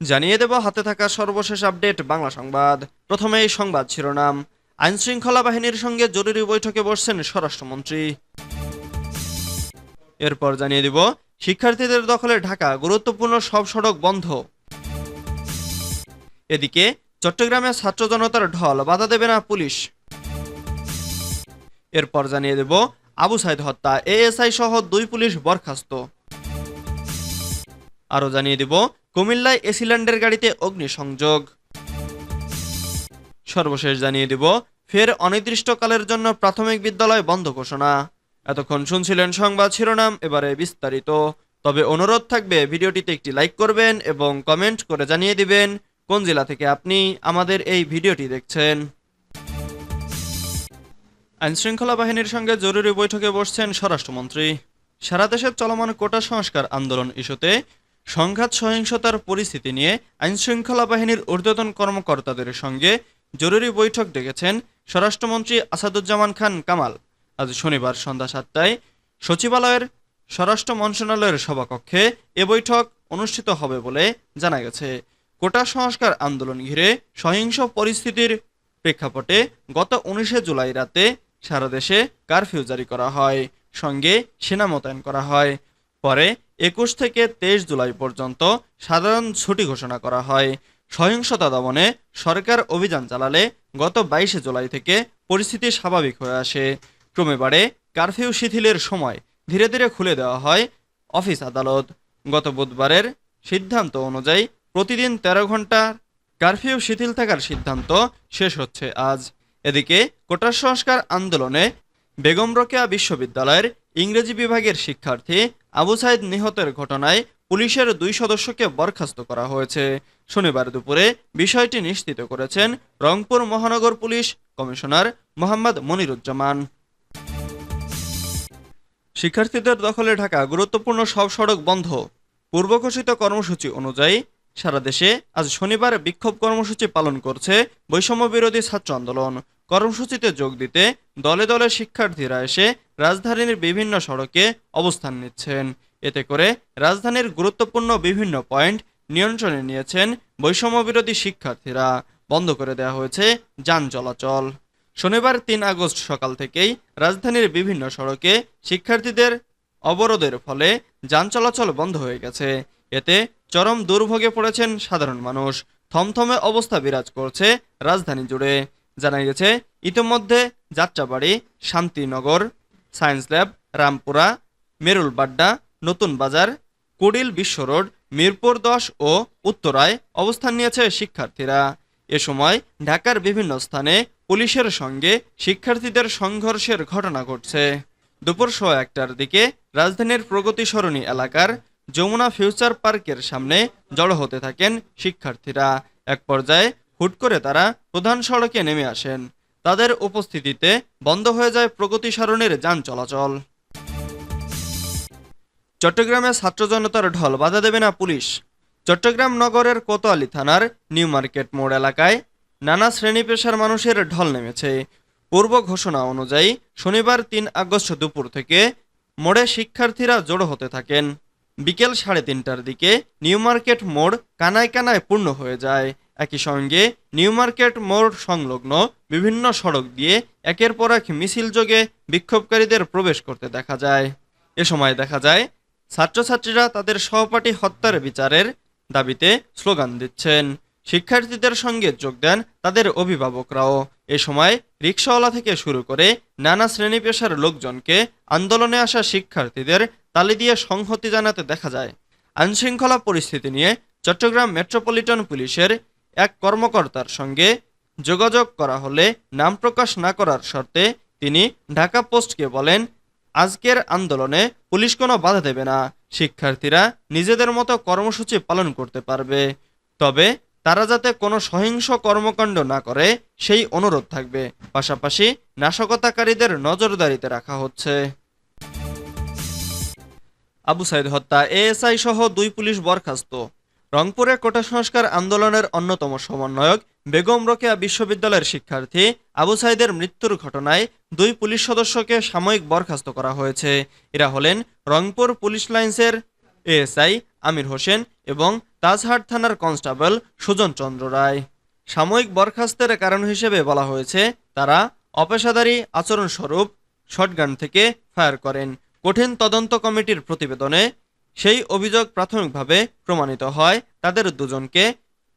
জানিয়ে দেব হাতে থাকা সর্বশেষ আপডেট বাংলা সংবাদ। প্রথমেই সংবাদ শিরোনাম। আইন শৃঙ্খলা বাহিনীর সঙ্গে জরুরি বৈঠকে বসছেন স্বরাষ্ট্রমন্ত্রী। এরপর জানিয়ে দিব, শিক্ষার্থীদের দখলে ঢাকা, গুরুত্বপূর্ণ সব সড়ক বন্ধ। এদিকে, চট্টগ্রামে ছাত্র জনতার ঢল, বাধা দেবে না পুলিশ। এরপর জানিয়ে দেব, আবু সাইদ হত্যা, এএসআই সহ দুই পুলিশ বরখাস্ত। আরও জানিয়ে দিব কুমিল্লায় এসিল্যান্ডের গাড়িতে অগ্নিসংযোগ। সর্বশেষ জানিয়ে দিব, ফের অনির্দিষ্টকালের জন্য প্রাথমিক বিদ্যালয় বন্ধ ঘোষণা। এতক্ষণ শুনছিলেন সংবাদ শিরোনাম, এবারে বিস্তারিত। তবে অনুরোধ থাকবে, ভিডিওটিতে একটি লাইক করবেন এবং কমেন্ট করে জানিয়ে দিবেন কোন জেলা থেকে আপনি আমাদের এই ভিডিওটি দেখছেন। আইনশৃঙ্খলা বাহিনীর সঙ্গে জরুরি বৈঠকে বসছেন স্বরাষ্ট্রমন্ত্রী। সারা দেশের চলমান কোটা সংস্কার আন্দোলন ইস্যুতে সংঘাত সহিংসতার পরিস্থিতি নিয়ে আইনশৃঙ্খলা বাহিনীর ঊর্ধ্বতন কর্মকর্তাদের সঙ্গে জরুরি বৈঠক ডেকেছেন স্বরাষ্ট্রমন্ত্রী আসাদুজ্জামান খান কামাল। আজ শনিবার সন্ধ্যা সাতটায় সচিবালয়ের স্বরাষ্ট্র মন্ত্রণালয়ের সভাকক্ষে এ বৈঠক অনুষ্ঠিত হবে বলে জানা গেছে। কোটা সংস্কার আন্দোলন ঘিরে সহিংস পরিস্থিতির প্রেক্ষাপটে গত উনিশে জুলাই রাতে সারা দেশে কারফিউ জারি করা হয়। সঙ্গে সেনা মোতায়েন করা হয়। পরে একুশ থেকে তেইশ জুলাই পর্যন্ত সাধারণ ছুটি ঘোষণা করা হয়। সহিংসতা দমনে সরকার অভিযান চালালে গত বাইশে জুলাই থেকে পরিস্থিতি স্বাভাবিক হয়ে আসে। ক্রমে বাড়ে কারফিউ শিথিলের সময় ধীরে ধীরে খুলে দেওয়া হয় অফিস আদালত। গত বুধবারের সিদ্ধান্ত অনুযায়ী প্রতিদিন তেরো ঘণ্টা কারফিউ শিথিল থাকার সিদ্ধান্ত শেষ হচ্ছে আজ। এদিকে কোটা সংস্কার আন্দোলনে বেগম রোকেয়া বিশ্ববিদ্যালয়ের ইংরেজি বিভাগের শিক্ষার্থী আবু সাইদ নিহতের ঘটনায় পুলিশের দুই সদস্যকে বরখাস্ত করা হয়েছে। শনিবার দুপুরে বিষয়টি নিশ্চিত করেছেন রংপুর মহানগর পুলিশ কমিশনার মোহাম্মদ মনিরুজ্জামান। শিক্ষার্থীদের দখলে ঢাকা গুরুত্বপূর্ণ সব সড়ক বন্ধ। পূর্বঘোষিত কর্মসূচি অনুযায়ী সারা দেশে আজ শনিবার বিক্ষোভ কর্মসূচি পালন করছে বৈষম্য বিরোধী ছাত্র আন্দোলন। কর্মসূচিতে যোগ দিতে দলে দলে শিক্ষার্থীরা এসে রাজধানীর বিভিন্ন সড়কে অবস্থান নিচ্ছেন। এতে করে রাজধানীর গুরুত্বপূর্ণ বিভিন্ন পয়েন্ট নিয়ন্ত্রণে নিয়েছেন বৈষম্য বিরোধী শিক্ষার্থীরা। বন্ধ করে দেওয়া হয়েছে যান চলাচল। শনিবার তিন আগস্ট সকাল থেকেই রাজধানীর বিভিন্ন সড়কে শিক্ষার্থীদের অবরোধের ফলে যান চলাচল বন্ধ হয়ে গেছে। এতে চরম দুর্ভোগে পড়েছেন সাধারণ মানুষ। থমথমে অবস্থা বিরাজ করছে রাজধানী জুড়ে। জানা গেছে, ইতিমধ্যে যাত্রাবাড়ি, শান্তিনগর, সায়েন্স ল্যাব, রামপুরা মেরুল বাড্ডা নতুন বাজার, কুড়িল বিশ্ব রোড, মিরপুর দশ ও উত্তরায় অবস্থান নিয়েছে শিক্ষার্থীরা। এ সময় ঢাকার বিভিন্ন স্থানে পুলিশের সঙ্গে শিক্ষার্থীদের সংঘর্ষের ঘটনা ঘটছে। দুপুর সোয়া একটার দিকে রাজধানীর প্রগতি সরণি এলাকার যমুনা ফিউচার পার্কের সামনে জড়ো হতে থাকেন শিক্ষার্থীরা। এক পর্যায়ে হুট করে তারা প্রধান সড়কে নেমে আসেন। তাদের উপস্থিতিতে বন্ধ হয়ে যায় প্রগতি সরণির যান চলাচল। চট্টগ্রামে ছাত্র জনতার ঢল বাধা দেবে না পুলিশ। চট্টগ্রাম নগরের কোতোয়ালি থানার নিউ মার্কেট মোড় এলাকায় নানা শ্রেণি পেশার মানুষের ঢল নেমেছে। পূর্ব ঘোষণা অনুযায়ী শনিবার তিন আগস্ট দুপুর থেকে মোড়ে শিক্ষার্থীরা জড়ো হতে থাকেন। বিকেল সাড়ে তিনটার দিকে নিউ মার্কেট মোড় কানায় কানায় পূর্ণ হয়ে যায়। একই সঙ্গে নিউ মার্কেট মোড় সংলগ্ন বিভিন্ন সড়ক দিয়ে একের পর এক মিছিল যোগে বিক্ষোভকারীদের প্রবেশ করতে দেখা যায়। এ সময় দেখা যায়, ছাত্রছাত্রীরা তাদের সহপাঠী হত্যার বিচারের দাবিতে স্লোগান দিচ্ছেন। শিক্ষার্থীদের সঙ্গে যোগ দেন তাদের অভিভাবকরাও। এ সময় রিক্সাওয়ালা থেকে শুরু করে নানা শ্রেণি পেশার লোকজনকে আন্দোলনে আসা শিক্ষার্থীদের তালি দিয়ে সংহতি জানাতে দেখা যায়। আইনশৃঙ্খলা পরিস্থিতি নিয়ে চট্টগ্রাম মেট্রোপলিটন পুলিশের এক কর্মকর্তার সঙ্গে যোগাযোগ করা হলে নাম প্রকাশ না করার শর্তে তিনি ঢাকা পোস্টকে বলেন, আজকের আন্দোলনে পুলিশ কোনো বাধা দেবে না। শিক্ষার্থীরা নিজেদের মতো কর্মসূচি পালন করতে পারবে। তবে তারা যাতে কোনো সহিংস কর্মকাণ্ড না করে, সেই অনুরোধ থাকবে। পাশাপাশি নাশকতাকারীদের নজরদারিতে রাখা হচ্ছে। আবু সাইদ হত্যা, এএসআই সহ দুই পুলিশ বরখাস্ত। রংপুরে কোটা সংস্কার আন্দোলনের অন্যতম সমন্বয়ক বেগম রোকেয়া বিশ্ববিদ্যালয়ের শিক্ষার্থী আবু সাইদের মৃত্যুর ঘটনায় দুই পুলিশ সদস্যকে সাময়িক বরখাস্ত করা হয়েছে। এরা হলেন রংপুর পুলিশ লাইন্সের এএসআই আমির হোসেন এবং তাজহাট থানার কনস্টেবল সুজন চন্দ্র রায়। সাময়িক বরখাস্তের কারণ হিসেবে বলা হয়েছে, তারা অপেশাদারী আচরণস্বরূপ শটগান থেকে ফায়ার করেন। কঠিন তদন্ত কমিটির প্রতিবেদনে সেই অভিযোগ প্রাথমিকভাবে প্রমাণিত হয়, তাদের দুজনকে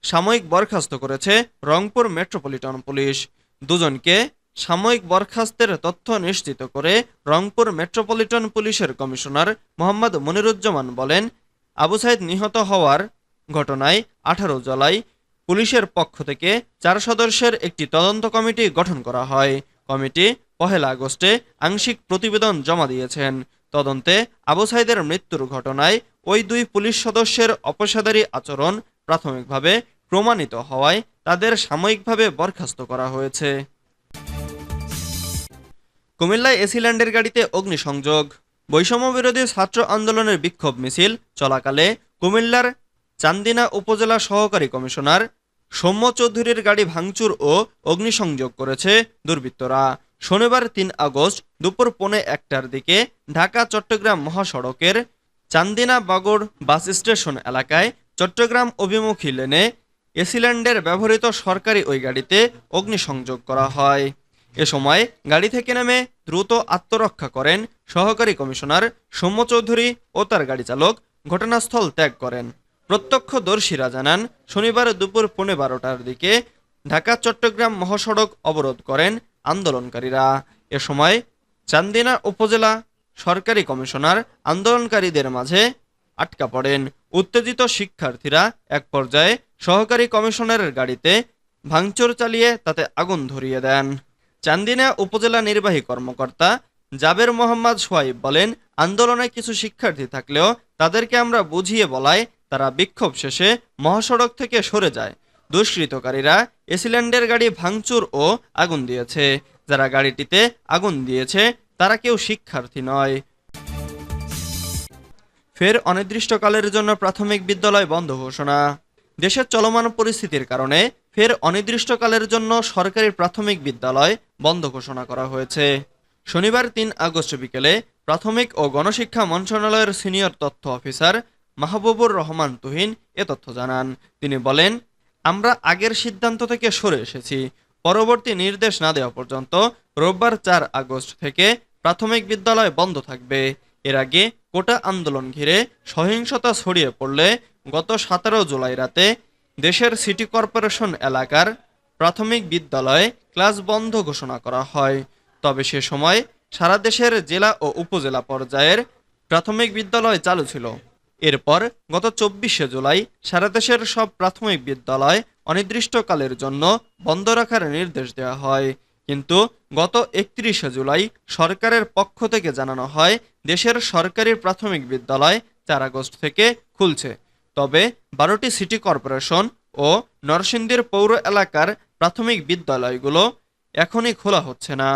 সাময়িক বরখাস্ত করেছে রংপুর মেট্রোপলিটন পুলিশ। দুজনকে সাময়িক বরখাস্তের তথ্য নিশ্চিত করে রংপুর মেট্রোপলিটন পুলিশের কমিশনার মোহাম্মদ মনিরুজ্জামান বলেন, আবু সাইদ নিহত হওয়ার ঘটনায় আঠারো জুলাই পুলিশের পক্ষ থেকে চার সদস্যের একটি তদন্ত কমিটি গঠন করা হয়। কমিটি পহেলা আগস্টে আংশিক প্রতিবেদন জমা দিয়েছেন। তদন্তে আবু সাইদের মৃত্যুর ঘটনায় ওই দুই পুলিশ সদস্যের অপেশাদারী আচরণ প্রাথমিকভাবে প্রমাণিত হওয়ায় তাদের সাময়িকভাবে বরখাস্ত করা হয়েছে। কুমিল্লায় এসিল্যান্ডের গাড়িতে অগ্নিসংযোগ। বৈষম্য বিরোধী ছাত্র আন্দোলনের বিক্ষোভ মিছিল চলাকালে কুমিল্লার চান্দিনা উপজেলা সহকারী কমিশনার সৌম্য চৌধুরীর গাড়ি ভাঙচুর ও অগ্নিসংযোগ করেছে দুর্বৃত্তরা। শনিবার তিন আগস্ট দুপুর পৌনে একটার দিকে ঢাকা চট্টগ্রাম মহাসড়কের চান্দিনা বাগড় বাস স্টেশন এলাকায় চট্টগ্রাম অভিমুখী লেনে এসিল্যান্ডের ব্যবহৃত সরকারি ওই গাড়িতে অগ্নিসংযোগ করা হয়। এ সময় গাড়ি থেকে নেমে দ্রুত আত্মরক্ষা করেন সহকারী কমিশনার সৌম্য চৌধুরী ও তার গাড়ি চালক ঘটনাস্থল ত্যাগ করেন। প্রত্যক্ষদর্শীরা জানান, শনিবার দুপুর পৌনে বারোটার দিকে ঢাকা চট্টগ্রাম মহাসড়ক অবরোধ করেন আন্দোলনকারীরা। এ সময় চান্দিনা উপজেলা সরকারি কমিশনার আন্দোলনকারীদের মাঝে আটকা পড়েন। উত্তেজিত শিক্ষার্থীরা এক পর্যায়ে সহকারী কমিশনারের গাড়িতে ভাঙচুর চালিয়ে তাতে আগুন ধরিয়ে দেন। চান্দিনা উপজেলা নির্বাহী কর্মকর্তা জাবের মোহাম্মদ সোয়াইব বলেন, আন্দোলনে কিছু শিক্ষার্থী থাকলেও তাদেরকে আমরা বুঝিয়ে বলায় তারা বিক্ষোভ শেষে মহাসড়ক থেকে সরে যায়। দুষ্কৃতকারীরা এসিল্যান্ডের গাড়ি ভাঙচুর ও আগুন দিয়েছে। যারা গাড়িটিতে আগুন দিয়েছে, তারা কেউ শিক্ষার্থী নয়। ফের অনির্দিষ্টকালের জন্য প্রাথমিক বিদ্যালয় বন্ধ ঘোষণা। দেশের চলমান পরিস্থিতির কারণে ফের অনির্দিষ্টকালের জন্য সরকারি প্রাথমিক বিদ্যালয় বন্ধ ঘোষণা করা হয়েছে। শনিবার তিন আগস্ট বিকেলে প্রাথমিক ও গণশিক্ষা মন্ত্রণালয়ের সিনিয়র তথ্য অফিসার মাহবুবুর রহমান তুহিন এ তথ্য জানান। তিনি বলেন, আমরা আগের সিদ্ধান্ত থেকে সরে এসেছি। পরবর্তী নির্দেশ না দেওয়া পর্যন্ত রোববার চার আগস্ট থেকে প্রাথমিক বিদ্যালয় বন্ধ থাকবে। এর আগে কোটা আন্দোলন ঘিরে সহিংসতা ছড়িয়ে পড়লে গত সতেরো জুলাই রাতে দেশের সিটি কর্পোরেশন এলাকার প্রাথমিক বিদ্যালয়ে ক্লাস বন্ধ ঘোষণা করা হয়। তবে সে সময় সারা দেশের জেলা ও উপজেলা পর্যায়ের প্রাথমিক বিদ্যালয় চালু ছিল। এরপর গত চব্বিশে জুলাই সারা দেশের সব প্রাথমিক বিদ্যালয় অনির্দিষ্টকালের জন্য বন্ধ রাখার নির্দেশ দেওয়া হয়। কিন্তু গত একত্রিশে জুলাই সরকারের পক্ষ থেকে জানানো হয়, দেশের সরকারি প্রাথমিক বিদ্যালয় চার আগস্ট থেকে খুলছে। তবে বারোটি সিটি কর্পোরেশন ও নরসিংদীর পৌর এলাকার প্রাথমিক বিদ্যালয়গুলো এখনই খোলা হচ্ছে না।